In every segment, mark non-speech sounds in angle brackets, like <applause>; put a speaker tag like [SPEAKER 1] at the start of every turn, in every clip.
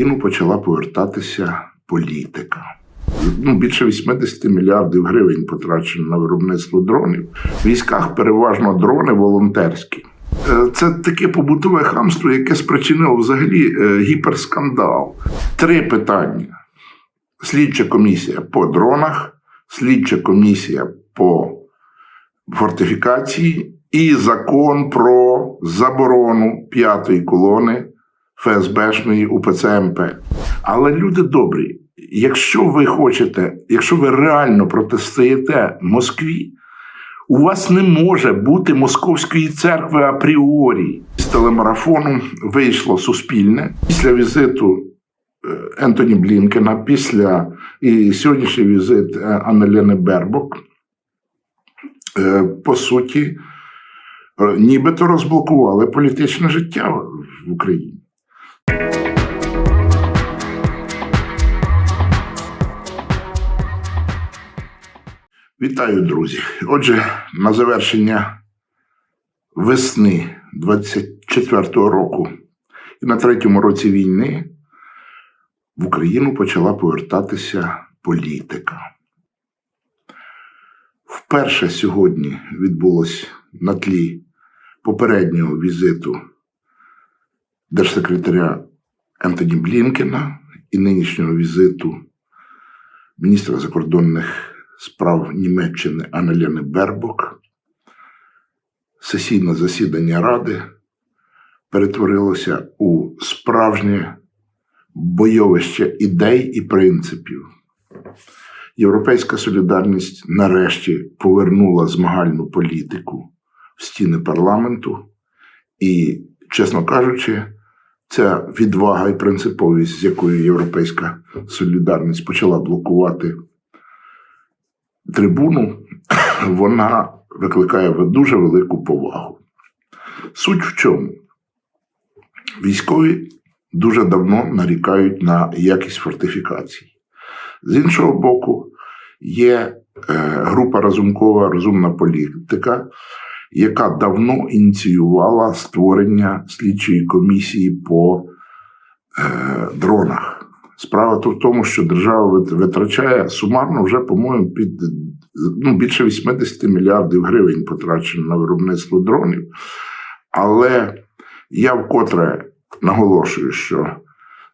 [SPEAKER 1] Україну почала повертатися політика. Ну, більше 80 мільярдів гривень потрачено на виробництво дронів. В військах переважно дрони волонтерські. Е, Це таке побутове хамство, яке спричинило взагалі е, гіперскандал. Три питання: слідча комісія по дронах, слідча комісія по фортифікації і закон про заборону п'ятої колони ФСБшної УПЦ МП. Але люди добрі, якщо ви хочете, якщо ви реально протистоїте Москві, у вас не може бути московської церкви апріорі. З телемарафону вийшло суспільне після візиту е, Ентоні Блінкена, після і сьогоднішній візит е, Аннеліни Бербок. Е, По суті, нібито розблокували політичне життя в Україні. Вітаю, друзі. Отже, на завершення весни 24-го року і на третьому році війни в Україну почала повертатися політика. Вперше сьогодні відбулось на тлі попереднього візиту держсекретаря Ентоні Блінкена і нинішнього візиту міністра закордонних справ Німеччини Аннеліни Бербок. Сесійне засідання Ради перетворилося у справжнє бойовище ідей і принципів. Європейська солідарність нарешті повернула змагальну політику в стіни парламенту, і, чесно кажучи, ця відвага і принциповість, з якою Європейська солідарність почала блокувати трибуну, <coughs> вона викликає дуже велику повагу. Суть в чому? Військові дуже давно нарікають на якість фортифікацій. З іншого боку, є е, група Разумкова Розумна політика, яка давно ініціювала створення слідчої комісії по е, дронах. Справа то в тому, що держава витрачає сумарно вже, по-моєму, під ну, більше 80 мільярдів гривень потрачено на виробництво дронів. Але я вкотре наголошую, що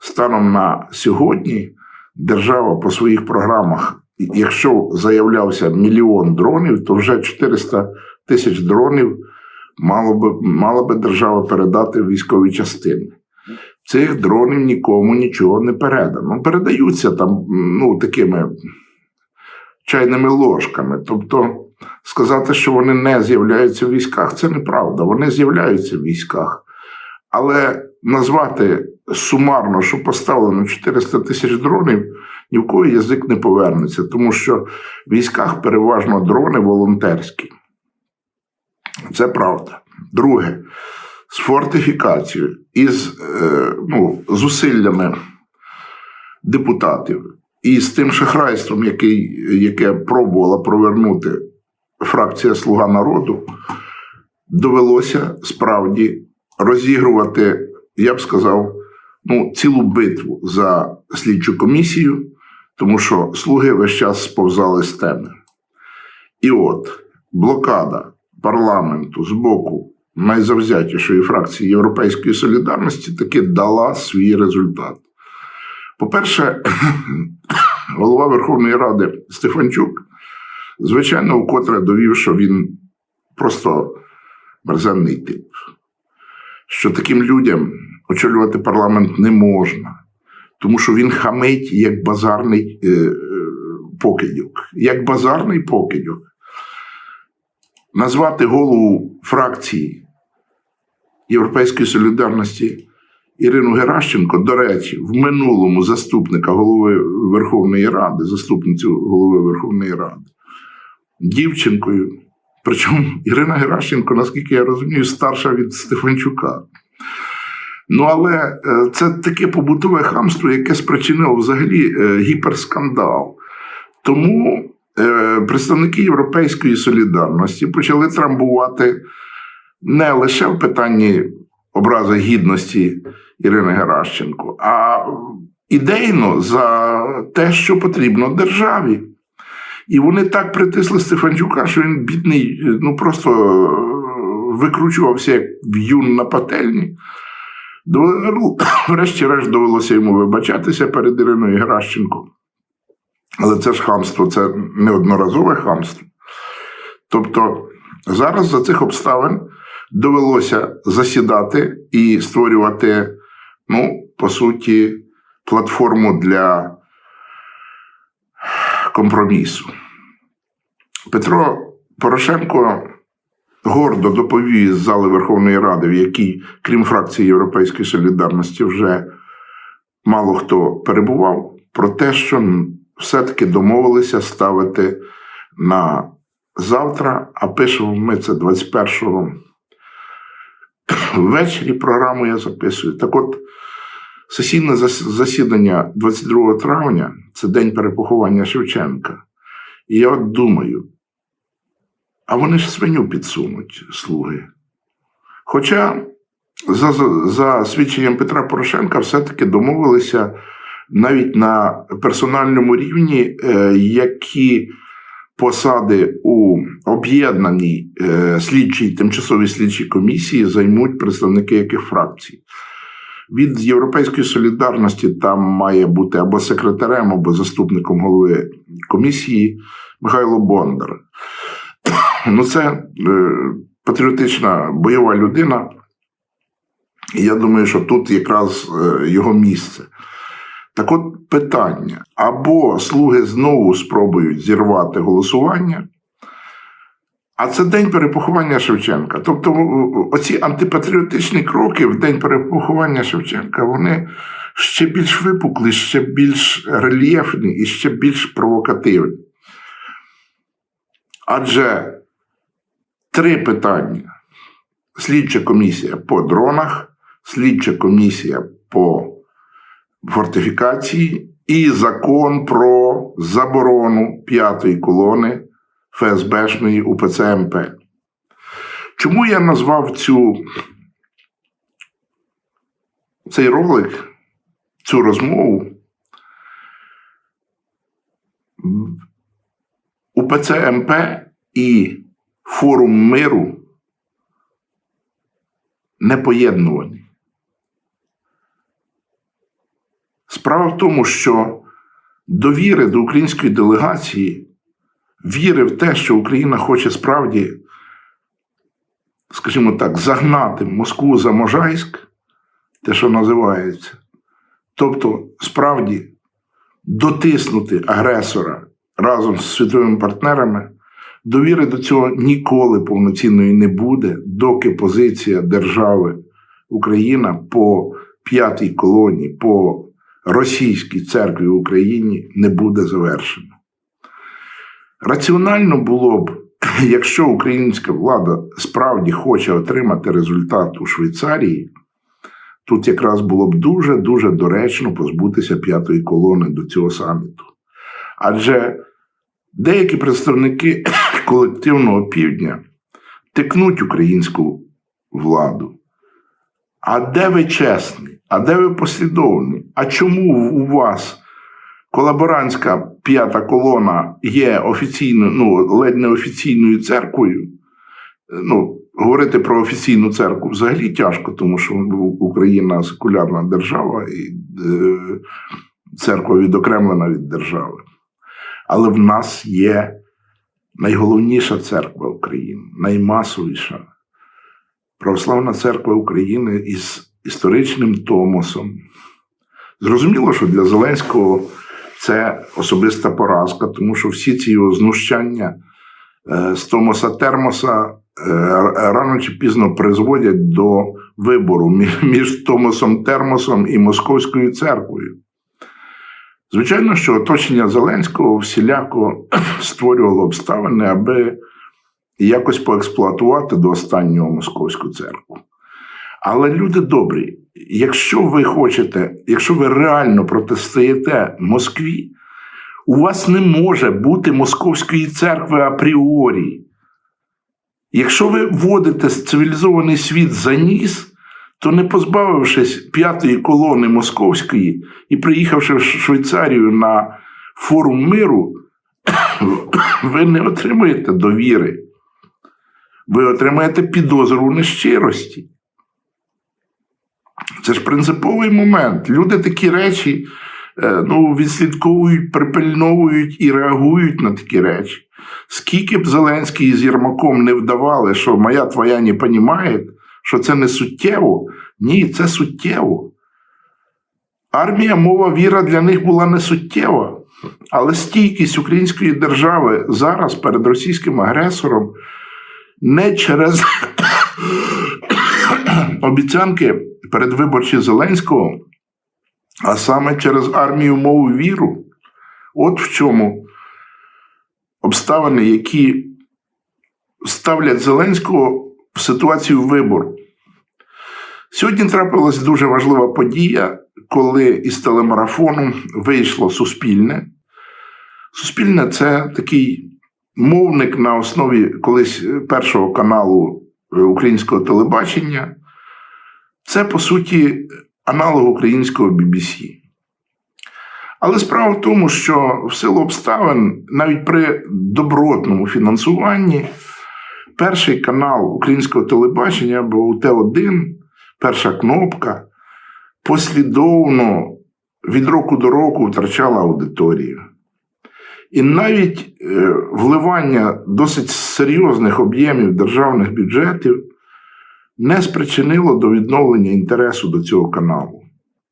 [SPEAKER 1] станом на сьогодні держава по своїх програмах, якщо заявлявся мільйон дронів, то вже 400 тисяч дронів мало би, мала би держава передати військові частини. Цих дронів нікому нічого не передано. Передаються там ну, такими чайними ложками. Тобто, сказати, що вони не з'являються в військах, це неправда. Вони з'являються в військах. Але назвати сумарно, що поставлено 400 тисяч дронів, ні в кого язик не повернеться, тому що в військах переважно дрони волонтерські. Це правда. Друге, з фортифікацією і з е, ну, зусиллями депутатів, і з тим шахрайством, який, яке пробувала провернути фракція Слуга народу, довелося справді розігрувати, я б сказав, ну, цілу битву за слідчу комісію, тому що слуги весь час сповзали з теми. І от блокада парламенту з боку найзавзятішої фракції Європейської солідарності таки дала свій результат. По-перше, <coughs> голова Верховної Ради Стефанчук, звичайно, вкотре довів, що він просто мерзенний тип, що таким людям очолювати парламент не можна, тому що він хамить як базарний е, е, як базарний покидьок. Назвати голову фракції Європейської солідарності Ірину Геращенко, до речі, в минулому заступника голови Верховної Ради, заступницю голови Верховної Ради, дівчинкою. Причому Ірина Геращенко, наскільки я розумію, старша від Стефанчука. Ну, але е, це таке побутове хамство, яке спричинило взагалі е, гіперскандал. Тому представники Європейської солідарності почали трамбувати не лише в питанні образи гідності Ірини Геращенко, а ідейно за те, що потрібно державі. І вони так притисли Стефанчука, що він бідний, ну просто е, викручувався як в'юн на пательні. <coughs> Врешті-решт довелося йому вибачатися перед Іриною Геращенко. Але це ж хамство, це неодноразове хамство. Тобто зараз за цих обставин довелося засідати і створювати, ну, по суті, платформу для компромісу. Петро Порошенко гордо доповів з зали Верховної Ради, в якій, крім фракції Європейської солідарності, вже мало хто перебував, про те, що все-таки домовилися ставити на завтра, а пишемо ми це 21-го ввечері. Програму я записую. Так от, сесійне засідання 22 травня це день перепоховання Шевченка. І я от думаю, а вони ж свиню підсунуть, слуги. Хоча, за, за, свідченням Петра Порошенка, все-таки домовилися навіть на персональному рівні, е, які посади у об'єднаній е, слідчій тимчасовій слідчій комісії займуть представники яких фракцій. Від Європейської солідарності там має бути або секретарем, або заступником голови комісії Михайло Бондар. <coughs> Ну, це е, патріотична бойова людина. І я думаю, що тут якраз його місце. Так от питання: або слуги знову спробують зірвати голосування, а це день перепоховання Шевченка. Тобто, оці антипатріотичні кроки в день перепоховання Шевченка, вони ще більш випуклі, ще більш рельєфні і ще більш провокативні. Адже три питання: слідча комісія по дронах, слідча комісія по фортифікації і закон про заборону п'ятої колони ФСБшної УПЦ МП. Чому я назвав цю, цей ролик, цю розмову? УПЦ МП і Форум миру не поєднувані. Справа в тому, що довіри до української делегації, віри в те, що Україна хоче справді, скажімо так, загнати Москву за Можайськ, те, що називається, тобто справді дотиснути агресора разом з світовими партнерами, довіри до цього ніколи повноцінної не буде, доки позиція держави Україна по п'ятій колонії, по російській церкві в Україні не буде завершена. Раціонально було б, <clears throat> якщо українська влада справді хоче отримати результат у Швейцарії, тут якраз було б дуже-дуже доречно позбутися п'ятої колони до цього саміту. Адже деякі представники <clears throat> колективного півдня тикнуть українську владу. А де ви чесні? А де ви послідовні? А чому у вас колаборантська п'ята колона є офіційною, ну, ледь не офіційною церквою? Ну, говорити про офіційну церкву взагалі тяжко, тому що Україна секулярна держава і е, церква відокремлена від держави. Але в нас є найголовніша церква України, наймасовіша. Православна церква України із історичним томосом. Зрозуміло, що для Зеленського це особиста поразка, тому що всі ці його знущання е, з Томоса Термоса е, рано чи пізно призводять до вибору між- Томосом Термосом і Московською церквою. Звичайно, що оточення Зеленського всіляко <clears throat> створювало обставини, аби якось поексплуатувати до останнього московську церкву. Але люди добрі, якщо ви хочете, якщо ви реально протистоїте Москві, у вас не може бути московської церкви апріорі. Якщо ви вводите цивілізований світ за ніс, то не позбавившись п'ятої колони московської і приїхавши в Швейцарію на форум миру, <coughs> ви не отримаєте довіри. Ви отримаєте підозру у нещирості. Це ж принциповий момент. Люди такі речі е, ну, відслідковують, припильновують і реагують на такі речі. Скільки б Зеленський з Єрмаком не вдавали, що моя твоя не понімає, що це не суттєво. Ні, це суттєво. Армія, мова, віра для них була не суттєва. Але стійкість української держави зараз перед російським агресором не через <coughs> обіцянки передвиборчі Зеленського, а саме через армію мову віру. От в чому обставини, які ставлять Зеленського в ситуацію вибору. Сьогодні трапилась дуже важлива подія, коли із телемарафону вийшло Суспільне. Суспільне це такий мовник на основі колись першого каналу е, українського телебачення. Це, по суті, аналог українського BBC. Але справа в тому, що в силу обставин, навіть при добротному фінансуванні, перший канал українського телебачення був Т1, перша кнопка, послідовно від року до року втрачала аудиторію. І навіть е, вливання досить серйозних об'ємів державних бюджетів не спричинило до відновлення інтересу до цього каналу.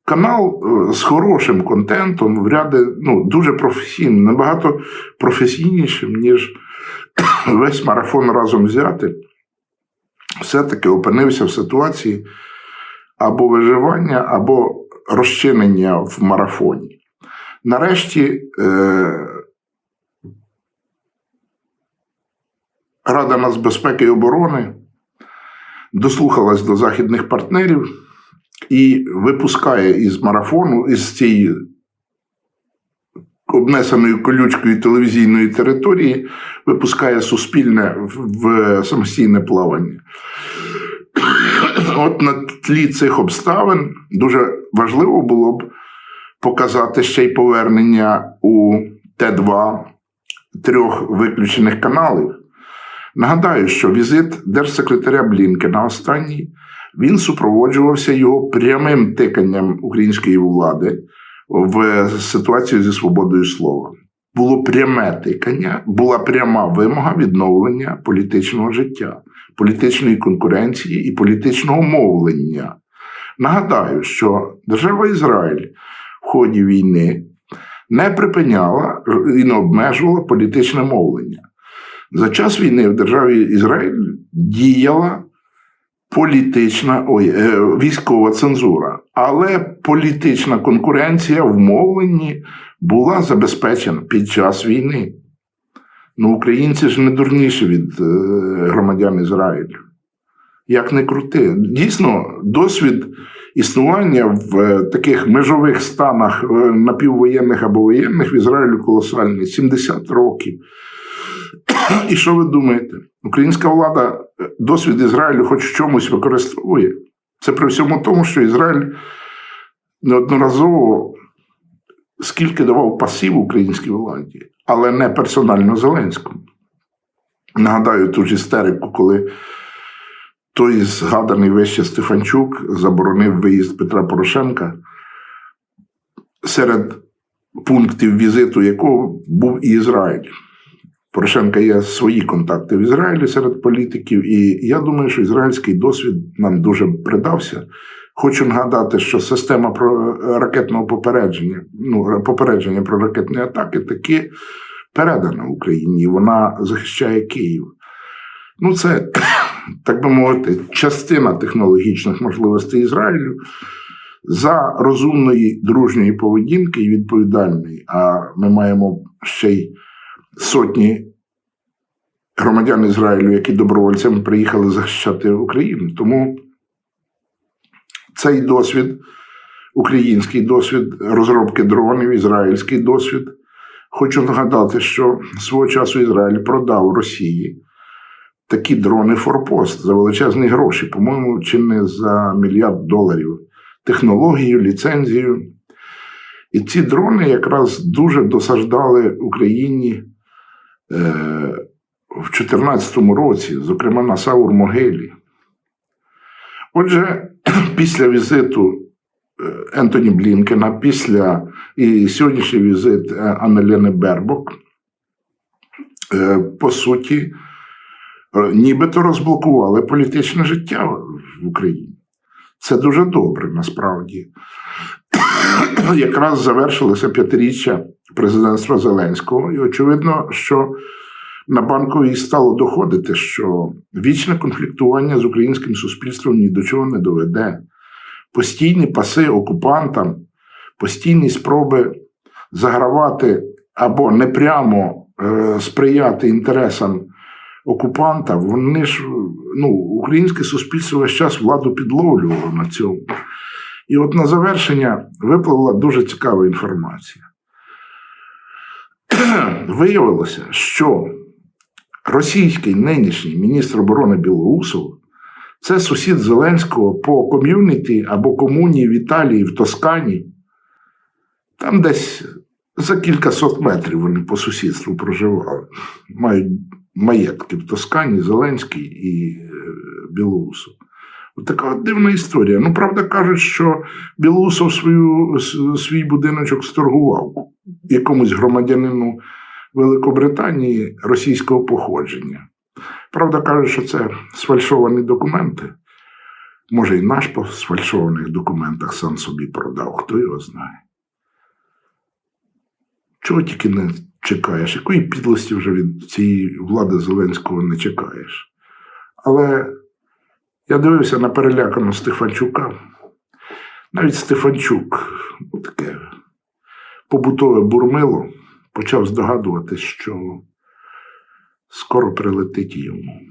[SPEAKER 1] Канал е, з хорошим контентом, в ряди, ну, дуже професійним, набагато професійнішим, ніж <coughs> весь марафон разом взяти, все-таки опинився в ситуації або виживання, або розчинення в марафоні. Нарешті е, Рада нацбезпеки і оборони дослухалась до західних партнерів і випускає із марафону, із цієї обнесеної колючкою телевізійної території, випускає суспільне в самостійне плавання. От на тлі цих обставин дуже важливо було б показати ще й повернення у Т2 трьох виключених каналів. Нагадаю, що візит держсекретаря Блінкена останній він супроводжувався його прямим тиканням української влади в ситуацію зі свободою слова. Було пряме тикання, була пряма вимога відновлення політичного життя, політичної конкуренції і політичного мовлення. Нагадаю, що держава Ізраїль в ході війни не припиняла і не обмежувала політичне мовлення. За час війни в державі Ізраїль діяла політична ой, е, військова цензура, але політична конкуренція в мовленні була забезпечена під час війни. Ну, українці ж не дурніші від е, громадян Ізраїлю. Як не крути. Дійсно, досвід існування в е, таких межових станах напіввоєнних або воєнних в Ізраїлю колосальний 70 років. І що ви думаєте? Українська влада досвід Ізраїлю хоч в чомусь використовує. Це при всьому тому, що Ізраїль неодноразово скільки давав пасів українській владі, але не персонально Зеленському. Нагадаю ту ж істерику, коли той згаданий вище Стефанчук заборонив виїзд Петра Порошенка, серед пунктів візиту якого був і Ізраїль. Порошенка є свої контакти в Ізраїлі серед політиків, і я думаю, що ізраїльський досвід нам дуже придався. Хочу нагадати, що система про ракетного попередження, ну попередження про ракетні атаки таки передана Україні. Вона захищає Київ. Ну, це, <coughs> так би мовити, частина технологічних можливостей Ізраїлю за розумної дружньої поведінки і відповідальної. А ми маємо ще й сотні громадян Ізраїлю, які добровольцями приїхали захищати Україну. Тому цей досвід, український досвід розробки дронів, ізраїльський досвід. Хочу нагадати, що свого часу Ізраїль продав Росії такі дрони Форпост за величезні гроші, по-моєму, чи не за мільярд доларів, технологію, ліцензію. І ці дрони якраз дуже досаждали Україні в 2014 році, зокрема на Саур-Могилі. Отже, <clears throat> після візиту е, Ентоні Блінкена, після і сьогоднішній візит е, Бербок, е, по суті, е, нібито розблокували політичне життя в Україні. Це дуже добре насправді. <clears throat> Якраз завершилося п'ятиріччя президентства Зеленського, і очевидно, що на банковій стало доходити, що вічне конфліктування з українським суспільством ні до чого не доведе. Постійні паси окупантам, постійні спроби загравати або непрямо е, сприяти інтересам окупанта, вони ж ну, українське суспільство весь час владу підловлювало на цьому. І от на завершення випливла дуже цікава інформація. Виявилося, що російський нинішній міністр оборони Білоусов це сусід Зеленського по ком'юніті або комуні в Італії, в Тоскані. Там десь за кілька сот метрів вони по сусідству проживали. Мають маєтки в Тоскані, Зеленський і е, Білоусов. От така дивна історія. Ну, правда, кажуть, що Білоусов свою, свій будиночок сторгував якомусь громадянину Великобританії російського походження. Правда, кажуть, що це сфальшовані документи. Може, і наш по сфальшованих документах сам собі продав, хто його знає. Чого тільки не чекаєш? Якої підлості вже від цієї влади Зеленського не чекаєш? Але я дивився на переляканого Стефанчука. Навіть Стефанчук, ну, таке побутове бурмило, почав здогадувати, що скоро прилетить йому.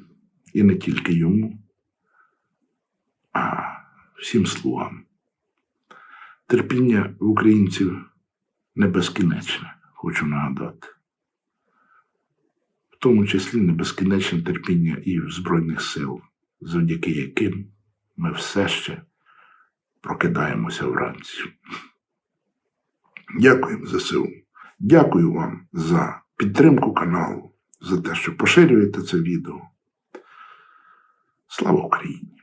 [SPEAKER 1] І не тільки йому, а всім слугам. Терпіння в українців не безкінечне, хочу нагадати. В тому числі не безкінечне терпіння і в Збройних сил, завдяки яким ми все ще прокидаємося вранці. Дякуємо ЗСУ. Дякую вам за підтримку каналу, за те, що поширюєте це відео. Слава Україні!